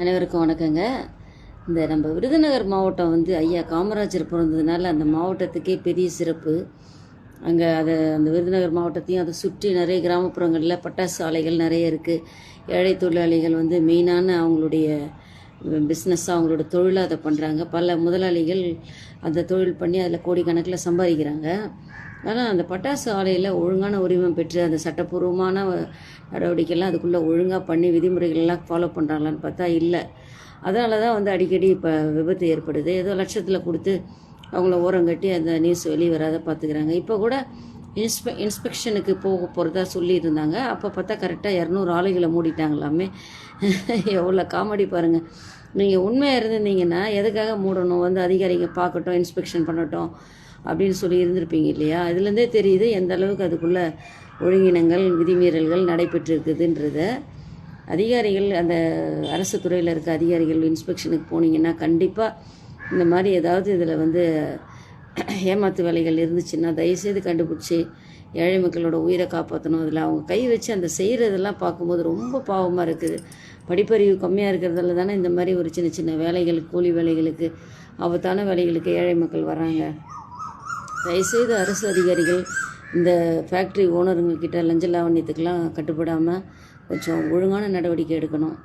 அனைவருக்கும் வணக்கங்க. இந்த நம்ம விருதுநகர் மாவட்டம் வந்து ஐயா காமராஜர் பிறந்ததுனால அந்த மாவட்டத்துக்கே பெரிய சிறப்பு. அங்கே அதை அந்த விருதுநகர் மாவட்டத்தையும் அதை சுற்றி நிறைய கிராமப்புறங்களில் பட்டாசு ஆலைகள் நிறைய இருக்குது ஏழை தொழிலாளிகள் வந்து மெயினான அவங்களுடைய பிஸ்னஸ்ஸாக அவங்களோட தொழிலாக அதை பண்ணுறாங்க பல முதலாளிகள் அந்த தொழில் பண்ணி அதில் கோடிக்கணக்கில் சம்பாதிக்கிறாங்க. ஆனால் அந்த பட்டாசு ஆலையில் ஒழுங்கான உரிமம் பெற்று அந்த சட்டப்பூர்வமான நடவடிக்கைலாம் அதுக்குள்ளே ஒழுங்காக பண்ணி விதிமுறைகள்லாம் ஃபாலோ பண்ணுறாங்களான்னு பார்த்தா இல்லை. அதனால தான் வந்து அடிக்கடி இப்போ விபத்து ஏற்படுது. ஏதோ லட்சத்தில் கொடுத்து அவங்கள ஓரம் கட்டி அந்த நியூஸ் வெளியே வராத பார்த்துக்கிறாங்க இப்போ கூட இன்ஸ்பெ இன்ஸ்பெக்ஷனுக்கு போக போகிறதா சொல்லியிருந்தாங்க. அப்போ பார்த்தா கரெக்டாக இரநூறு ஆலைகளை மூடிட்டாங்களாமே. எவ்வளோ காமெடி பாருங்கள் நீங்கள் உண்மையாக இருந்திருந்தீங்கன்னா எதுக்காக மூடணும்? வந்து அதிகாரிங்க பார்க்கட்டும் இன்ஸ்பெக்ஷன் பண்ணட்டும் அப்படின்னு சொல்லி இருந்திருப்பீங்க இல்லையா? இதுலேருந்தே தெரியுது எந்த அளவுக்கு அதுக்குள்ளே ஒழுங்கினங்கள் விதிமீறல்கள் நடைபெற்றிருக்குதுன்றத. அதிகாரிகள் அந்த அரசு துறையில் இருக்க அதிகாரிகள் இன்ஸ்பெக்ஷனுக்கு போனீங்கன்னா கண்டிப்பாக இந்த மாதிரி ஏதாவது இதில் வந்து ஏமாத்து வேலைகள் இருந்துச்சுன்னா தயவுசெய்து கண்டுபிடிச்சி ஏழை மக்களோட உயிரை காப்பாற்றணும் அதில் அவங்க கை வச்சு அந்த செய்கிறதெல்லாம் பார்க்கும்போது ரொம்ப பாவமாக இருக்குது. படிப்பறிவு கம்மியாக இருக்கிறதால தானே இந்த மாதிரி ஒரு சின்ன சின்ன வேலைகளுக்கு கூலி வேலைகளுக்கு ஆபத்தான வேலைகளுக்கு ஏழை மக்கள் வராங்க தயவுசெய்து அரசு அதிகாரிகள் இந்த ஃபேக்ட்ரி ஓனருங்கக்கிட்ட லஞ்ச லாவண்யத்துக்கெலாம் கட்டுப்படாமல் கொஞ்சம் ஒழுங்கான நடவடிக்கை எடுக்கணும்.